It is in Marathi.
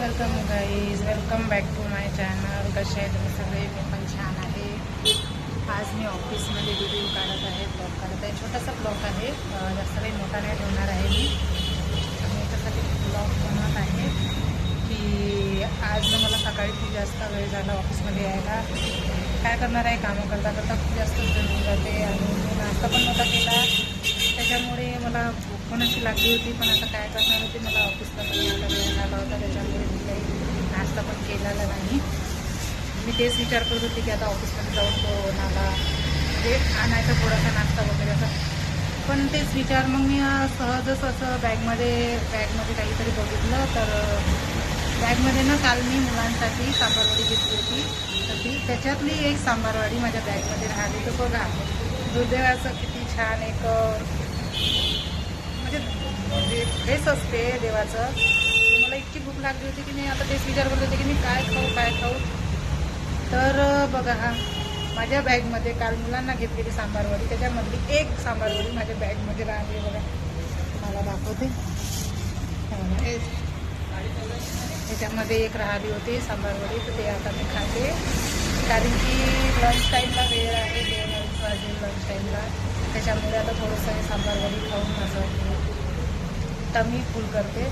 Welcome guys welcome back to my channel कसे आहे तुम्ही सगळे? मी पण छान आहे. आज मी ऑफिसमध्ये व्हिडिओ काढत आहे ब्लॉग काढत आहे. छोटासा ब्लॉग आहे. जास्त काही मोठा नाही ठेवणार आहे मी. आणि याच्यासाठी ब्लॉग बनवत आहे. की आज मला सकाळी खूप जास्त वेळ झाला ऑफिसमध्ये यायला. काय करणार आहे? कामं करता करता खूप जास्त वेळ होऊन जाते. आणि मी नाश्ता पण नव्हता केला. त्याच्यामुळे मला पण अशी लागली होती पण आता काय करणार होती मला ऑफिसला पण यायला वेळ आला होता त्याच्यामुळे मी काही नाश्ता पण केलेला नाही. मी तेच विचार करत होते की आता ऑफिसमध्ये जाऊन तो नाला म्हणजे आणायचा थोडासा नाश्ता वगैरे असा. पण तेच विचार मग मी सहजच असं बॅगमध्ये बॅगमध्ये काहीतरी बघितलं तर बॅगमध्ये ना काल मी मुलांसाठी सांबारवाडी घेतली होती. तर ती त्याच्यातली एक सांबारवाडी माझ्या बॅगमध्ये राहिली. तर बघा दुर्दैवाचं किती छान एक हेच असते देवाचं. मला इतकी भूक लागली होती की मी आता तेच विचार करत होते की मी काय खाऊ काय खाऊ. तर बघा हा माझ्या बॅगमध्ये काल मुलांना घेतलेली सांबारवडी त्याच्यामधली एक सांबारवडी माझ्या बॅगमध्ये राहिली बघा. मला दाखवते. त्याच्यामध्ये एक राहिली होती सांबारवडी तर ते आता मी खाते. कारण की लंच टाईमला वेळ आहे दोन वाजेल लंच टाईमला त्याच्यामुळे आता थोडंसं हे सांबारवडी खाऊन माझं टमी फुल करते.